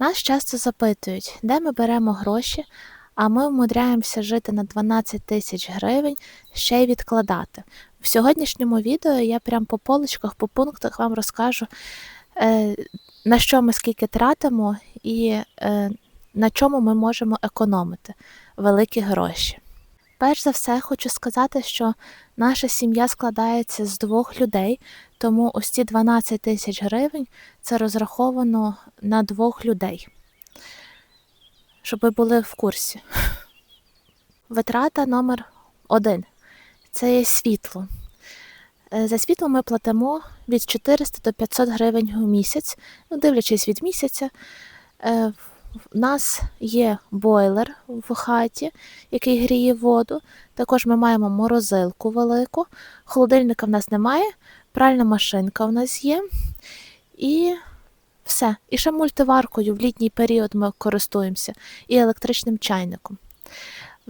Нас часто запитують, де ми беремо гроші, а ми вмудряємося жити на 12 тисяч гривень, ще й відкладати. В сьогоднішньому відео я прям по полочках, по пунктах вам розкажу, е, на що ми скільки тратимо і е, на чому ми можемо економити великі гроші. Перш за все, хочу сказати, що наша сім'я складається з двох людей, тому ось ці 12 тисяч гривень це розраховано на двох людей, щоб ви були в курсі. Витрата номер один це є світло. Е, За світло ми платимо від 400 до 500 гривень у місяць, ну, дивлячись від місяця. В нас є бойлер в хаті, який гріє воду. Також ми маємо морозилку велику, холодильника в нас немає, пральна машинка в нас є. І все. І ще мультиваркою в літній період ми користуємося, і електричним чайником.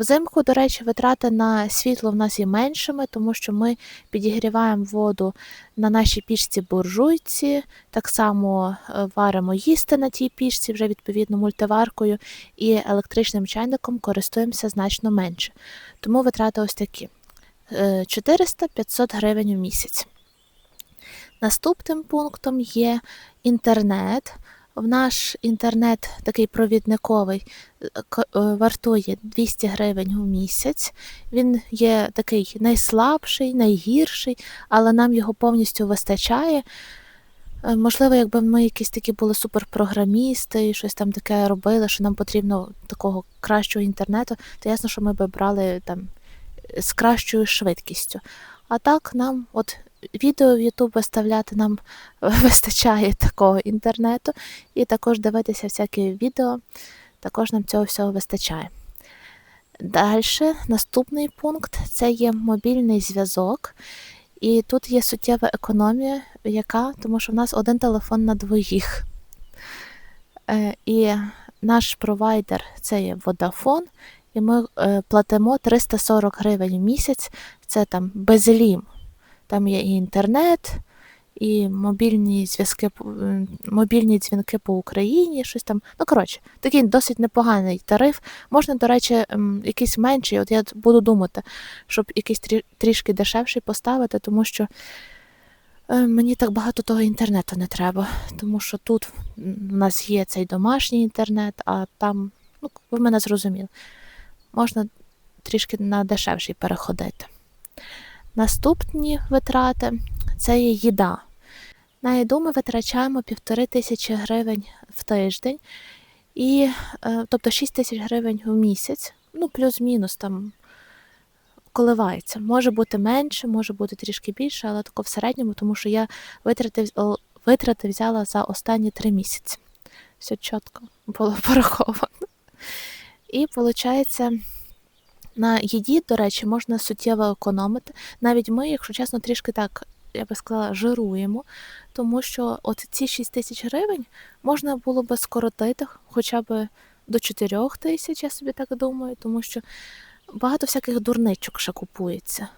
Взимку, до речі, витрати на світло в нас є меншими, тому що ми підігріваємо воду на нашій пічці буржуйці, так само е, варимо їсти на тій пічці, вже відповідно мультиваркою, і електричним чайником користуємося значно менше. Тому витрати ось такі: Е, 400-500 гривень у місяць. Наступним пунктом є інтернет. В наш інтернет такий провідниковий е, вартує 200 гривень у місяць. Він є такий найслабший, найгірший, але нам його повністю вистачає. Е, Можливо, якби ми якісь такі були суперпрограмісти і щось там таке робили, що нам потрібно такого кращого інтернету, то ясно, що ми би брали там з кращою швидкістю. А так нам, от відео в YouTube виставляти нам вистачає такого інтернету, і також дивитися всякі відео, також нам цього всього вистачає. Далі, наступний пункт це є мобільний зв'язок. І тут є суттєва економія, яка, тому що в нас один телефон на двоїх. Е, І наш провайдер це є Vodafone, і ми е, платимо 340 гривень в місяць. Це там безлім. Там є і інтернет, і мобільні зв'язки, мобільні дзвінки по Україні, щось там. Ну, коротше, такий досить непоганий тариф. Можна, до речі, якийсь менший. От я буду думати, щоб якийсь трішки дешевший поставити, тому що е, мені так багато того інтернету не треба. Тому що тут у нас є цей домашній інтернет, а там, ну, ви мене зрозуміли, можна трішки на дешевший переходити. Наступні витрати це є їда. На їду ми витрачаємо півтори тисячі гривень в тиждень, і, е, тобто 6 тисяч гривень в місяць, ну плюс-мінус там коливається. Може бути менше, може бути трішки більше, але тако в середньому, тому що я витрати, витрати взяла за останні три місяці. Все чітко було пораховано. І виходить, на їді, до речі, можна суттєво економити. Навіть ми, якщо чесно, трішки так, я би сказала, жируємо, тому що от ці 6 тисяч гривень можна було би скоротити хоча б до 4 тисяч, я собі так думаю, тому що багато всяких дурничок ще купується.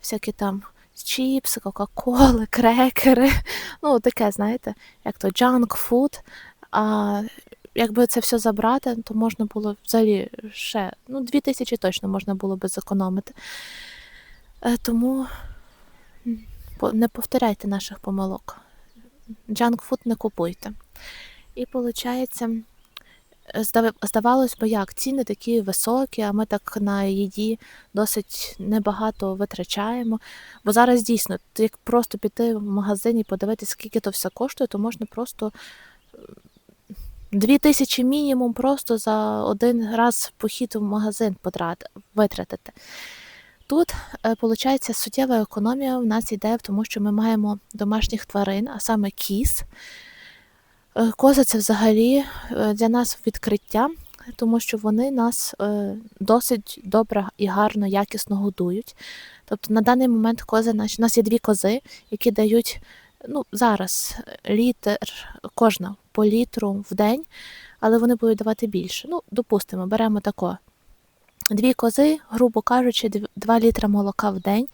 Всякі там чіпси, кока-коли, крекери. Ну, таке, знаєте, як то food. А якби це все забрати, то можна було взагалі ще ну, 2 тисячі точно можна було би зекономити. Е, Тому не повторяйте наших помилок. Food не купуйте. І виходить, здавалось би, як ціни такі високі, а ми так на їді досить небагато витрачаємо. Бо зараз дійсно, як просто піти в магазин і подивитися, скільки то все коштує, то можна просто Дві тисячі мінімум просто за один раз похід в магазин витратити. Тут, виходить, суттєва економія в нас йде тому, що ми маємо домашніх тварин, а саме кіз. Е, Кози це взагалі е, для нас відкриття, тому що вони нас е, досить добре і гарно, якісно годують. Тобто на даний момент кози наші, у нас є дві кози, які дають ну, зараз е, літр кожна по літру в день, але вони будуть давати більше. Ну, допустимо, беремо тако. Дві кози, грубо кажучи, 2 літра молока в день.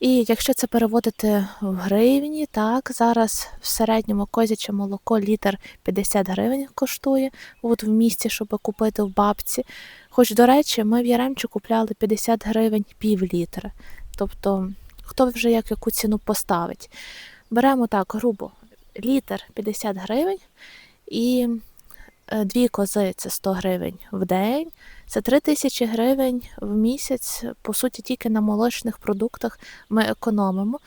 І якщо це переводити в гривні, так, зараз в середньому козяче молоко літр 50 гривень коштує от в місті, щоб купити в бабці. Хоч, до речі, ми в Яремчу купляли 50 гривень пів літра. Тобто, хто вже як яку ціну поставить. Беремо так, грубо, літр 50 гривень і е, дві кози це 100 гривень в день. Це 3 тисячі гривень в місяць. По суті, тільки на молочних продуктах ми економимо.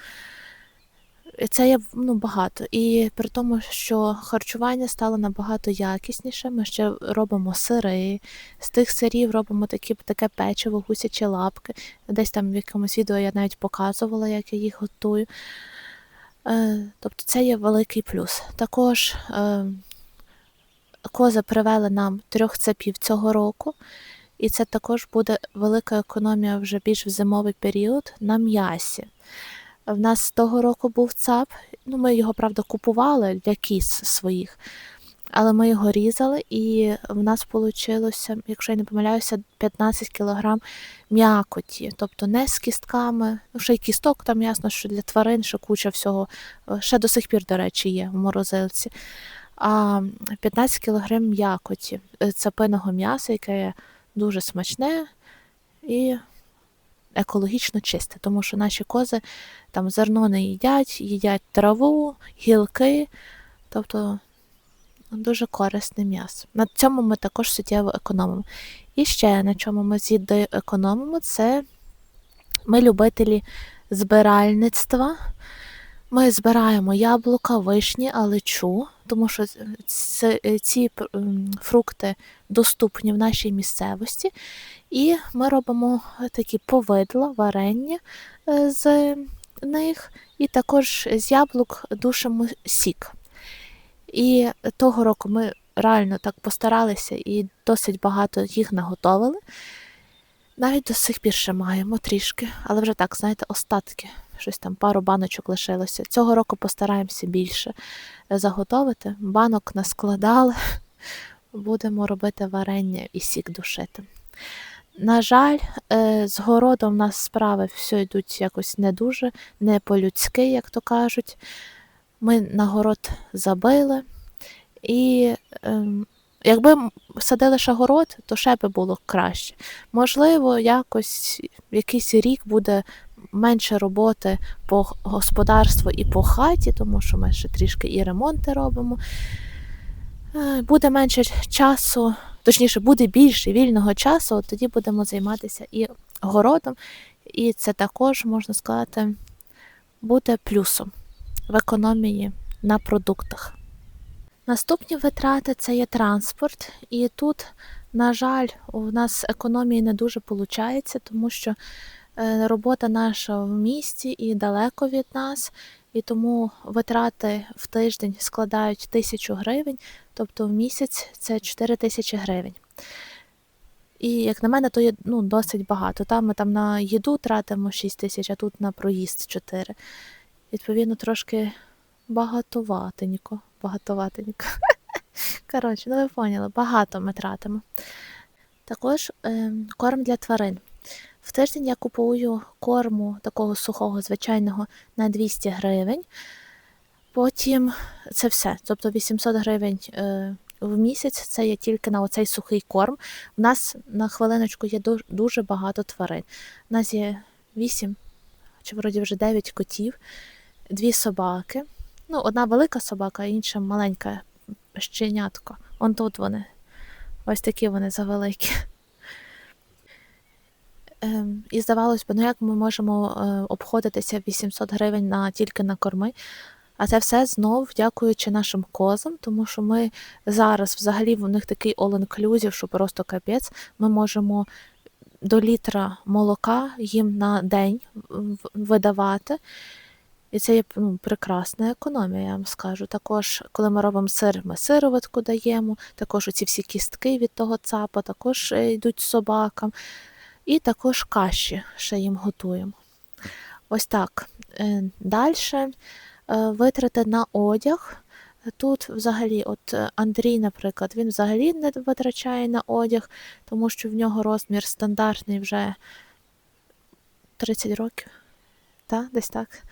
Це є ну, багато. І при тому, що харчування стало набагато якісніше. Ми ще робимо сири. З тих сирів робимо такі, таке печиво, гусячі лапки. Десь там в якомусь відео я навіть показувала, як я їх готую. Е, тобто це є великий плюс. Також е, кози привели нам трьох цепів цього року, і це також буде велика економія вже більш в зимовий період на м'ясі. В нас того року був ЦАП, ну ми його, правда, купували для кіз своїх, але ми його різали, і в нас вийшло, якщо я не помиляюся, 15 кг м'якоті. Тобто не з кістками, ну ще й кісток, там ясно, що для тварин ще куча всього, е, ще до сих пір, до речі, є в морозилці. А 15 кг м'якоті е, цапиного м'яса, яке дуже смачне і екологічно чисте, тому що наші кози там зерно не їдять, їдять траву, гілки, тобто дуже корисне м'ясо. На цьому ми також суттєво економимо. І ще на чому ми з економимо, це ми любителі збиральництва. Ми збираємо яблука, вишні, алечу, тому що ці фрукти доступні в нашій місцевості. І ми робимо такі повидла, варення е, з них, і також з яблук душимо сік. І того року ми реально так постаралися і досить багато їх наготовили. Навіть до сих пір ще маємо трішки, але вже так, знаєте, остатки. Щось там пару баночок лишилося. Цього року постараємося більше заготовити. Банок наскладали, будемо робити варення і сік душити. На жаль, е, з городом в нас справи все йдуть якось не дуже, не по-людськи, як то кажуть. Ми на город забили, і ем, якби садили ще город, то ще би було краще. Можливо, якось якийсь рік буде менше роботи по господарству і по хаті, тому що ми ще трішки і ремонти робимо. Е, Буде менше часу, точніше, буде більше вільного часу, от тоді будемо займатися і городом, і це також, можна сказати, буде плюсом в економії на продуктах. Наступні витрати це є транспорт, і тут, на жаль, у нас економії не дуже виходить, тому що е, робота наша в місті і далеко від нас, і тому витрати в тиждень складають тисячу гривень, тобто в місяць це 4 тисячі гривень. І як на мене, то є ну, досить багато. Там ми там на їду тратимо 6 тисяч, а тут на проїзд 4. Відповідно, трошки багатоватенько. Багатоватенько. Коротше, ну ви поняли, багато ми тратимо. Також е, корм для тварин. В тиждень я купую корму такого сухого, звичайного на 200 гривень. Потім це все. Тобто 800 гривень е, в місяць це є тільки на оцей сухий корм. У нас на хвилиночку є дуже багато тварин. У нас є 8 чи вроді вже 9 котів, дві собаки. Ну, одна велика собака, інша маленька щенятко. Он тут вони. Ось такі вони завеликі. Ем, і здавалось би, ну як ми можемо е, обходитися 800 гривень на, тільки на корми. А це все знов дякуючи нашим козам, тому що ми зараз взагалі в них такий all-inclusive, що просто капець. Ми можемо до літра молока їм на день видавати. І це є ну, прекрасна економія, я вам скажу. Також, коли ми робимо сир, ми сироватку даємо, також оці всі кістки від того цапа також е, йдуть собакам. І також каші ще їм готуємо. Ось так. Далі витрати на одяг. Тут взагалі, от е, Андрій, наприклад, він взагалі не витрачає на одяг, тому що в нього розмір стандартний вже 30 років. Та, десь так.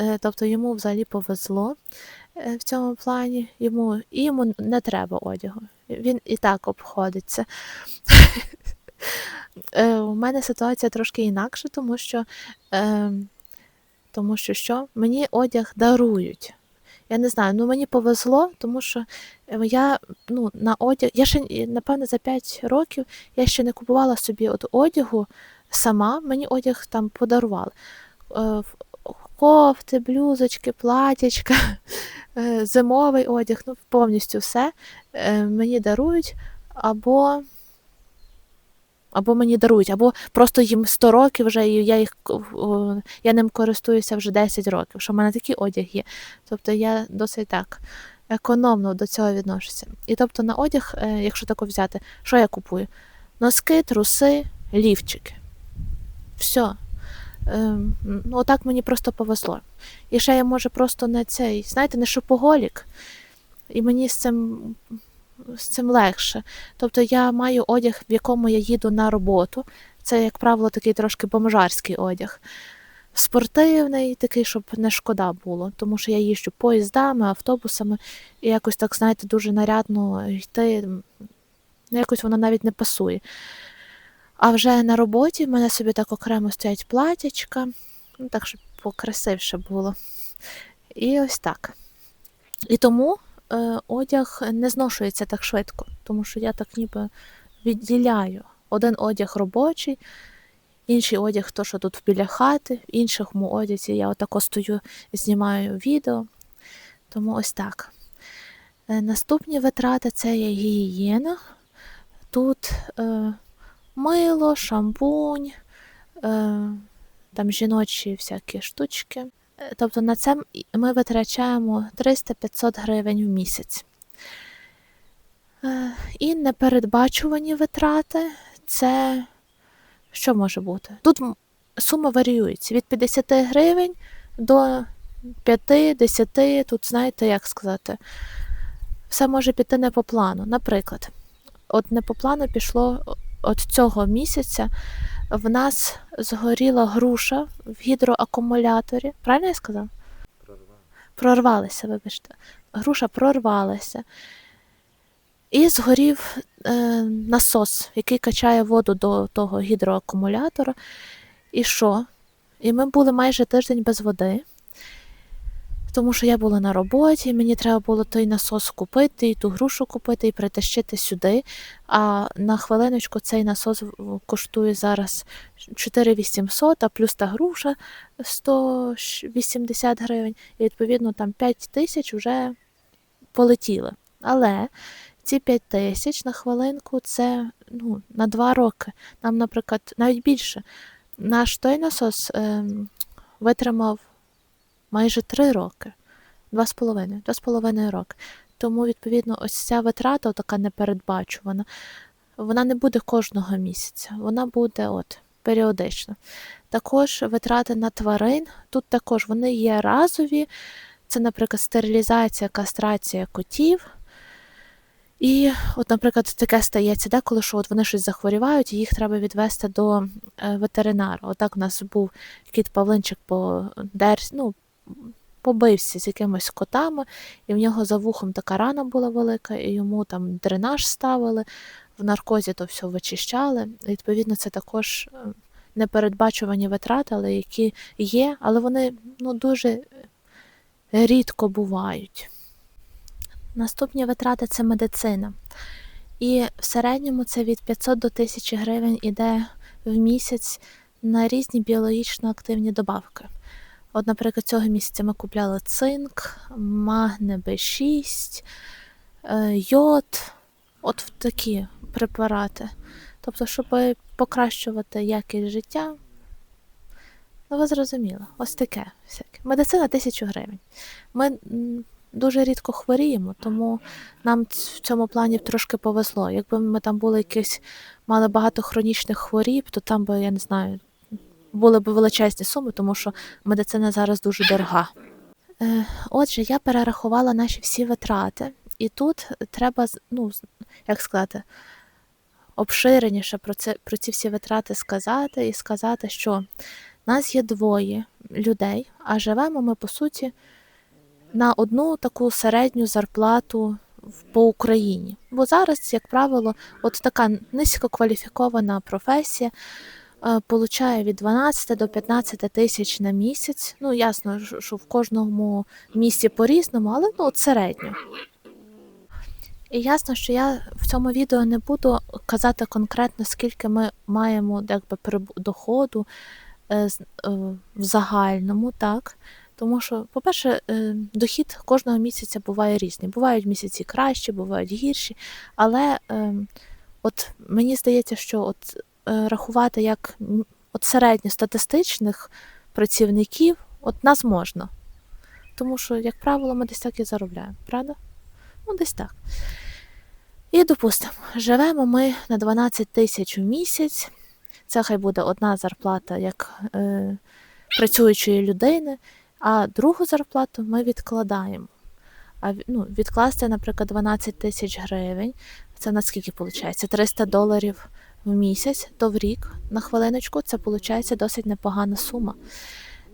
Е, Тобто йому взагалі повезло е, в цьому плані. Йому, і йому не треба одягу. Він і так обходиться. Е, У мене ситуація трошки інакша, тому що, е, тому що що? Мені одяг дарують. Я не знаю, ну мені повезло, тому що е, я ну, на одяг. Я ще, напевно, за 5 років я ще не купувала собі от одягу сама, мені одяг там подарували. Кофти, блюзочки, платячка, е, зимовий одяг, ну повністю все е, мені дарують, або, або мені дарують, або просто їм 100 років вже, і я їх я ним користуюся вже 10 років, що в мене такий одяг є. Тобто я досить так економно до цього відношуся. І тобто на одяг, е, якщо тако взяти, що я купую? Носки, труси, лівчики. Все. Ем, ну, отак мені просто повезло. І ще я може просто не цей, знаєте, не шопоголік, і мені з цим, з цим легше. Тобто я маю одяг, в якому я їду на роботу. Це, як правило, такий трошки бомжарський одяг. Спортивний, такий, щоб не шкода було, тому що я їжджу поїздами, автобусами, і якось так, знаєте, дуже нарядно йти. Ну, якось воно навіть не пасує. А вже на роботі в мене собі так окремо стоять платячка, ну так, щоб покрасивше було. І ось так. І тому е, одяг не зношується так швидко, тому що я так ніби відділяю. Один одяг робочий, інший одяг, то, що тут біля хати, в іншому одязі я отако стою, і знімаю відео. Тому ось так. Е, наступні витрати це є гігієна. Тут е, мило, шампунь, е, там жіночі всякі штучки. Е, Тобто на це ми витрачаємо 300-500 гривень в місяць. Е, І непередбачувані витрати це що може бути? Тут сума варіюється від 50 гривень до 5-10, тут знаєте, як сказати, все може піти не по плану. Наприклад, от не по плану пішло от цього місяця. В нас згоріла груша в гідроакумуляторі. Правильно я сказав? Прорвалася, вибачте. Груша прорвалася. І згорів е, насос, який качає воду до того гідроакумулятора. І що? І ми були майже тиждень без води, тому що я була на роботі, мені треба було той насос купити, і ту грушу купити, і притащити сюди. А на хвилиночку цей насос коштує зараз 4800, а плюс та груша 180 гривень. І відповідно там 5 тисяч вже полетіли. Але ці 5 тисяч на хвилинку це ну, на 2 роки. Нам, наприклад, навіть більше. Наш той насос ем, витримав майже 3 роки. Два з половиною, два з половиною роки. Тому, відповідно, ось ця витрата, така непередбачувана, вона не буде кожного місяця, вона буде от періодично. Також витрати на тварин, тут також вони є разові. Це, наприклад, стерилізація, кастрація котів. І, от, наприклад, таке стається деколи, що от вони щось захворівають, і їх треба відвести до е, ветеринара. Отак у нас був кіт Павлинчик по дерсь, ну, побився з якимось котами, і в нього за вухом така рана була велика, і йому там дренаж ставили, в наркозі то все вичищали. І, відповідно, це також е, непередбачувані витрати, але які є, але вони ну, дуже рідко бувають. Наступні витрати це медицина. І в середньому це від 500 до 1000 гривень іде в місяць на різні біологічно активні добавки. От, наприклад, цього місяця ми купляли цинк, магне Б6, е, йод, от в такі препарати. Тобто, щоб покращувати якість життя. Ну, ви зрозуміли, ось таке всяке. Медицина 1000 гривень. Ми дуже рідко хворіємо, тому нам в цьому плані трошки повезло. Якби ми там були якісь, мали багато хронічних хворіб, то там би, я не знаю, були б величезні суми, тому що медицина зараз дуже дорога. Е, Отже, я перерахувала наші всі витрати, і тут треба, ну, як сказати, обширеніше про, це, про ці всі витрати сказати і сказати, що Нас є двоє людей, а живемо ми, по суті, на одну таку середню зарплату по Україні. Бо зараз, як правило, от така низькокваліфікована професія получає від 12 до 15 тисяч на місяць. Ну, ясно, що- в кожному місці по-різному, але ну, середньо. І ясно, що я в цьому відео не буду казати конкретно, скільки ми маємо якби, доходу е, е, в загальному, так. Тому що, по-перше, е, дохід кожного місяця буває різний. Бувають місяці кращі, бувають гірші. Але е, от мені здається, що от е, рахувати як от середньостатистичних працівників, от нас можна. Тому що, як правило, ми десь так і заробляємо, правда? Ну, десь так. І допустимо, живемо ми на 12 тисяч у місяць. Це хай буде одна зарплата як е, працюючої людини, а другу зарплату ми відкладаємо. А ну, відкласти, наприклад, 12 тисяч гривень, це на скільки виходить? 300 доларів в місяць, то в рік, на хвилиночку, це виходить досить непогана сума,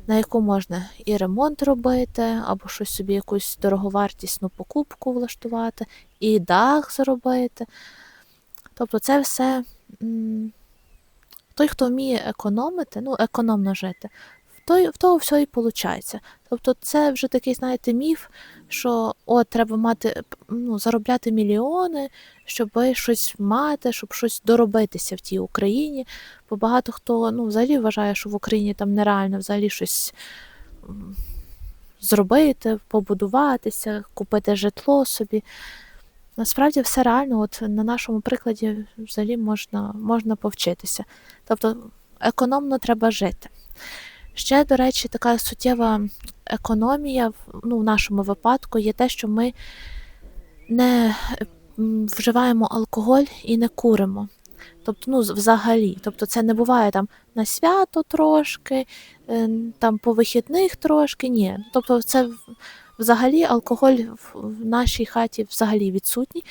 на яку можна і ремонт робити, або щось собі якусь дороговартісну покупку влаштувати, і дах зробити. Тобто це все той, хто вміє економити, ну, економно жити, в того все і виходить. Тобто це вже такий, знаєте, міф, що от треба мати, ну, заробляти мільйони, щоб щось мати, щоб щось доробитися в тій Україні. Бо багато хто ну, взагалі вважає, що в Україні там нереально взагалі щось зробити, побудуватися, купити житло собі. Насправді все реально, от на нашому прикладі взагалі можна, можна повчитися. Тобто економно треба жити. Ще, до речі, така суттєва економія ну, в нашому випадку є те, що ми не вживаємо алкоголь і не куримо. Тобто, ну, взагалі. Тобто це не буває там на свято трошки, е, там по вихідних трошки. Ні. Тобто це взагалі алкоголь в нашій хаті взагалі відсутній.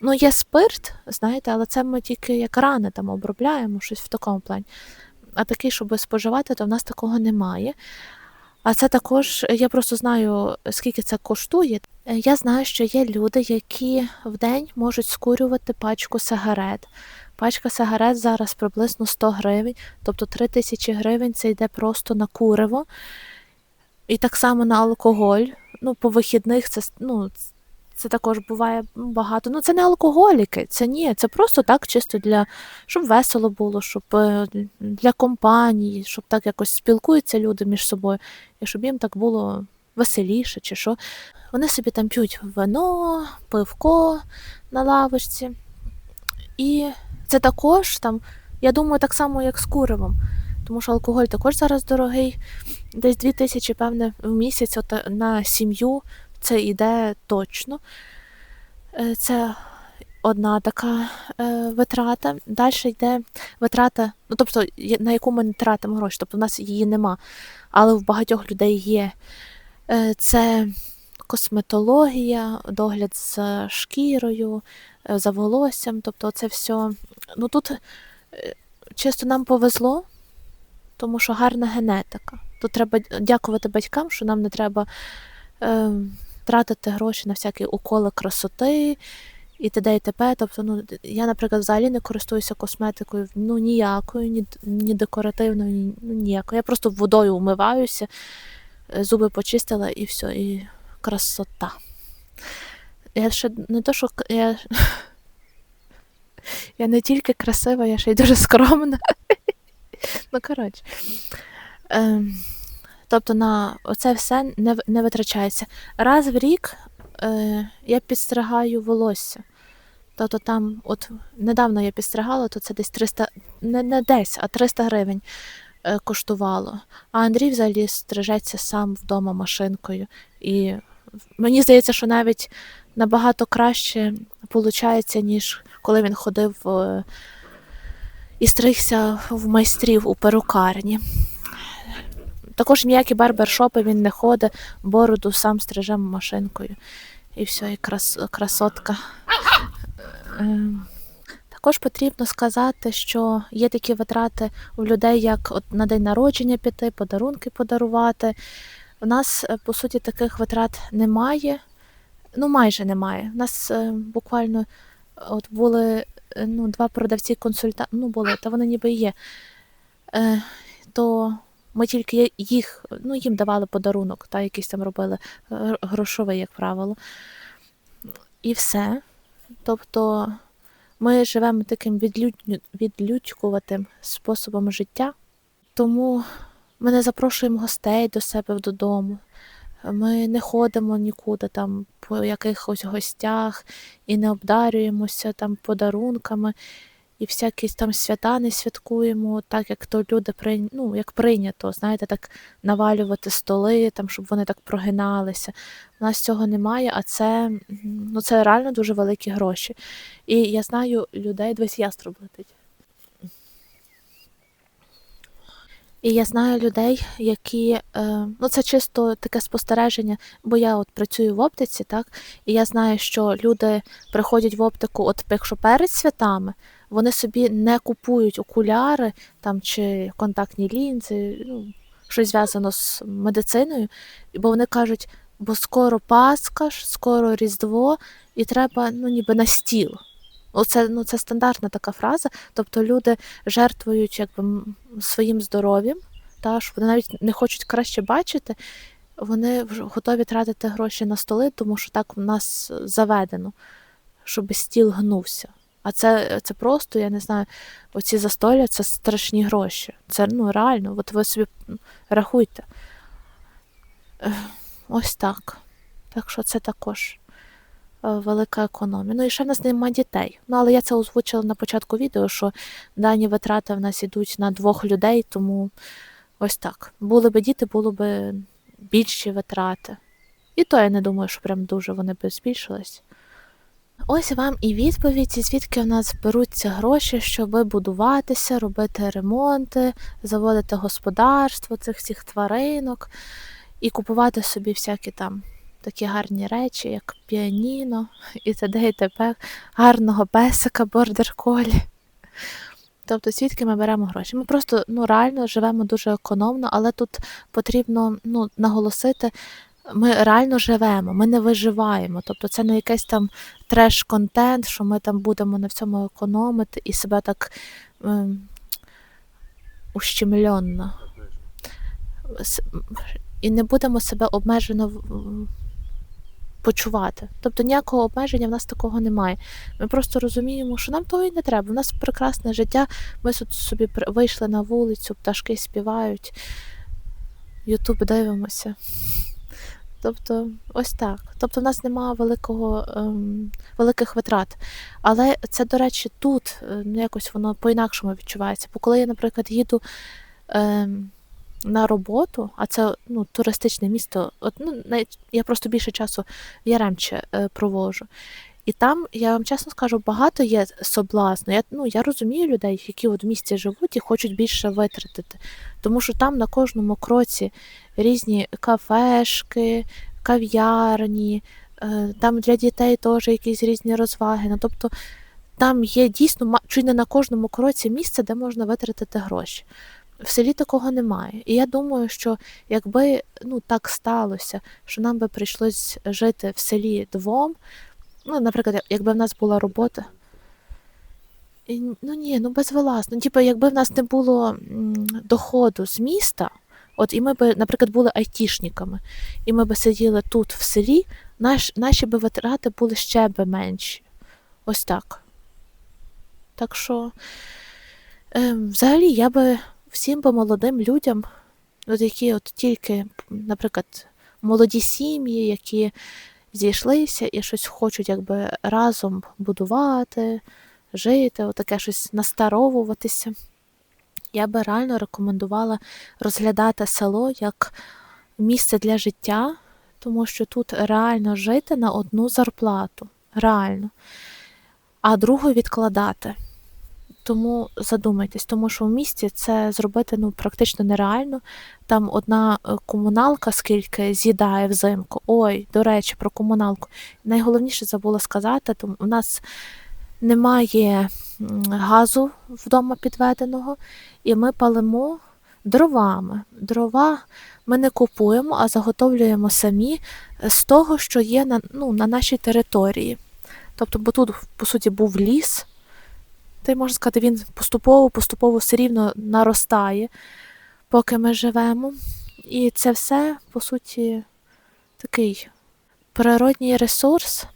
Ну, є спирт, знаєте, але це ми тільки як рани там обробляємо, щось в такому плані. А такий, щоб споживати, то в нас такого немає. А це також, я просто знаю, скільки це коштує. Я знаю, що є люди, які в день можуть скурювати пачку сигарет. Пачка сигарет зараз приблизно 100 гривень, тобто 3 тисячі гривень це йде просто на куриво. І так само на алкоголь. Ну, по вихідних це, ну, це також буває багато. Ну, це не алкоголіки, це ні, це просто так, чисто для, щоб весело було, щоб е, для компанії, щоб так якось спілкуються люди між собою, і щоб їм так було веселіше чи що. Вони собі там п'ють вино, пивко на лавочці. І це також там, я думаю, так само, як з куривом. Тому що алкоголь також зараз дорогий. Десь 2 тисячі, певне, в місяць от, е, на сім'ю це йде точно. Е, Це одна така е, витрата. Далі йде витрата, ну тобто, на яку ми не тратимо гроші, тобто в нас її нема. Але в багатьох людей є. Е, Це косметологія, догляд за шкірою, за волоссям, тобто це все. Ну тут чисто нам повезло, тому що гарна генетика. Тут треба дякувати батькам, що нам не треба е, тратити гроші на всякі уколи красоти і т.д. і т.п. Тобто, ну, я, наприклад, взагалі не користуюся косметикою ну, ніякою, ні, ні декоративною, ні, ну, ніякою. Я просто водою вмиваюся, е, зуби почистила і все, і красота. Я ще не то, що я, я не тільки красива, я ще й дуже скромна. Ну, коротше. Ем, тобто на оце все не, не витрачається. Раз в рік е, я підстригаю волосся. Тобто там, от недавно я підстригала, то це десь 300, не, не десь, а 300 гривень е, коштувало. А Андрій взагалі стрижеться сам вдома машинкою. І мені здається, що навіть набагато краще виходить, ніж коли він ходив е, і стригся в майстрів у перукарні. Також ніякі барбершопи він не ходить, бороду сам стриже машинкою. І все, і крас, красотка. Ем, Також потрібно сказати, що є такі витрати у людей, як от на день народження піти, подарунки подарувати. У нас, е, по суті, таких витрат немає. Ну, майже немає. У нас е, буквально е, от були е, ну, два продавці консульта... ну, були, та вони ніби є. Е, то ми тільки їх, ну, їм давали подарунок, та якийсь там робили е, грошовий, як правило. І все. Тобто ми живемо таким відлюдькуватим способом життя, тому ми не запрошуємо гостей до себе додому. Ми не ходимо нікуди там по якихось гостях і не обдарюємося там подарунками, і всякі там свята не святкуємо, так як то люди прийня... ну, як прийнято, знаєте, так навалювати столи, там, щоб вони так прогиналися. У нас цього немає, а це, ну, це реально дуже великі гроші. І я знаю людей, дивись, яструб летить. І я знаю людей, які, е, ну це чисто таке спостереження, бо я от працюю в оптиці, так, і я знаю, що люди приходять в оптику, от якщо перед святами, вони собі не купують окуляри там чи контактні лінзи, ну, щось зв'язано з медициною, бо вони кажуть, бо скоро Пасха, скоро Різдво, і треба ну, ніби на стіл. Оце, ну, це стандартна така фраза. Тобто люди жертвують якби, своїм здоров'ям, та, вони навіть не хочуть краще бачити, вони вже готові тратити гроші на столи, тому що так в нас заведено, щоб стіл гнувся. А це, це просто, я не знаю, оці застолля це страшні гроші. Це ну, реально, от ви собі рахуйте. Ось так. Так що це також е, велика економія. Ну і ще в нас немає дітей. Ну, але я це озвучила на початку відео, що дані витрати в нас ідуть на двох людей, тому ось так. Були би діти, було б більші витрати. І то я не думаю, що прям дуже вони би збільшились. Ось вам і відповідь, звідки в нас беруться гроші, щоб будуватися, робити ремонти, заводити господарство цих всіх тваринок і купувати собі всякі там такі гарні речі, як піаніно і т.д. і т.п. гарного песика бордер колі. Тобто, звідки ми беремо гроші? Ми просто ну, реально живемо дуже економно, але тут потрібно ну, наголосити, ми реально живемо, ми не виживаємо. Тобто це не якийсь там треш-контент, що ми там будемо на всьому економити і себе так ем, ущемленно. І не будемо себе обмежено почувати. Тобто ніякого обмеження в нас такого немає. Ми просто розуміємо, що нам того і не треба. У нас прекрасне життя. Ми тут собі вийшли на вулицю, пташки співають, Ютуб дивимося. Тобто, ось так. Тобто, в нас немає великого, ем, великих витрат. Але це, до речі, тут е, ну, якось воно по-інакшому відчувається. Бо коли я, наприклад, їду ем, на роботу, а це ну, туристичне місто, от, ну, я просто більше часу в Яремче е, провожу. І там, я вам чесно скажу, багато є соблазну. Я, ну, я розумію людей, які от в місті живуть і хочуть більше витратити. Тому що там на кожному кроці різні кафешки, кав'ярні, е, там для дітей теж якісь різні розваги. Ну, тобто там є дійсно чуть не на кожному кроці місце, де можна витратити гроші. В селі такого немає. І я думаю, що якби ну, так сталося, що нам би прийшлось жити в селі двом, ну, наприклад, якби в нас була робота. І, Ну ні, ну безвилазно. Типу, якби в нас не було доходу з міста, от і ми би, наприклад, були айтішниками, і ми би сиділи тут в селі, наш, наші би витрати були ще би менші. Ось так. Так що, ем, взагалі, я би всім би молодим людям, от які от тільки, наприклад, молоді сім'ї, які зійшлися і щось хочуть якби разом будувати, жити, отаке щось настаровуватися. Я би реально рекомендувала розглядати село як місце для життя, тому що тут реально жити на одну зарплату. Реально. А другу відкладати. Тому задумайтесь, тому що в місті це зробити ну, практично нереально. Там одна е, комуналка скільки з'їдає взимку. Ой, до речі, про комуналку. Найголовніше забула сказати, тому у нас немає газу вдома підведеного, і ми палимо дровами. Дрова ми не купуємо, а заготовлюємо самі з того, що є на, ну, на нашій території. Тобто, бо тут, по суті, був ліс, та й можна сказати, він поступово-поступово все рівно наростає, поки ми живемо. І це все, по суті, такий природній ресурс,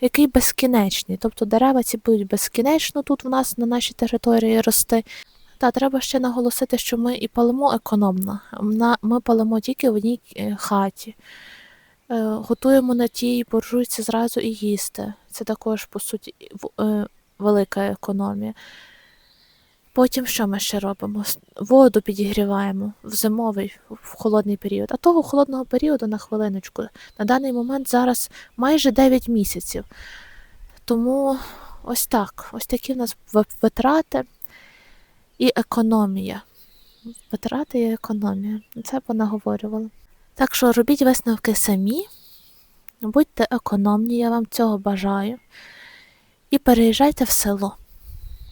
який безкінечний. Тобто дерева ці будуть безкінечно тут в нас на нашій території рости. Та треба ще наголосити, що ми і палимо економно. Ми палимо тільки в одній е, хаті. Е, Готуємо на тій буржуйці зразу і їсти. Це також, по суті, е, велика економія. Потім що ми ще робимо? Воду підігріваємо в зимовий, в холодний період. А того холодного періоду на хвилиночку. На даний момент зараз майже 9 місяців. Тому ось так. Ось такі в нас витрати і економія. Витрати і економія. Це понаговорювала. Так що робіть висновки самі, будьте економні, я вам цього бажаю. І переїжджайте в село.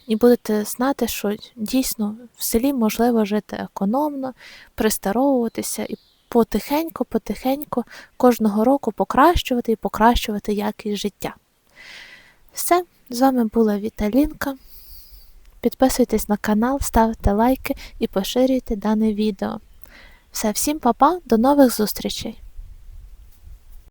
І будете знати, що дійсно в селі можливо жити економно, пристаровуватися і потихеньку, потихеньку кожного року покращувати і покращувати якість життя. Все, з вами була Віталінка. Підписуйтесь на канал, ставте лайки і поширюйте дане відео. Все, всім па-па, до нових зустрічей!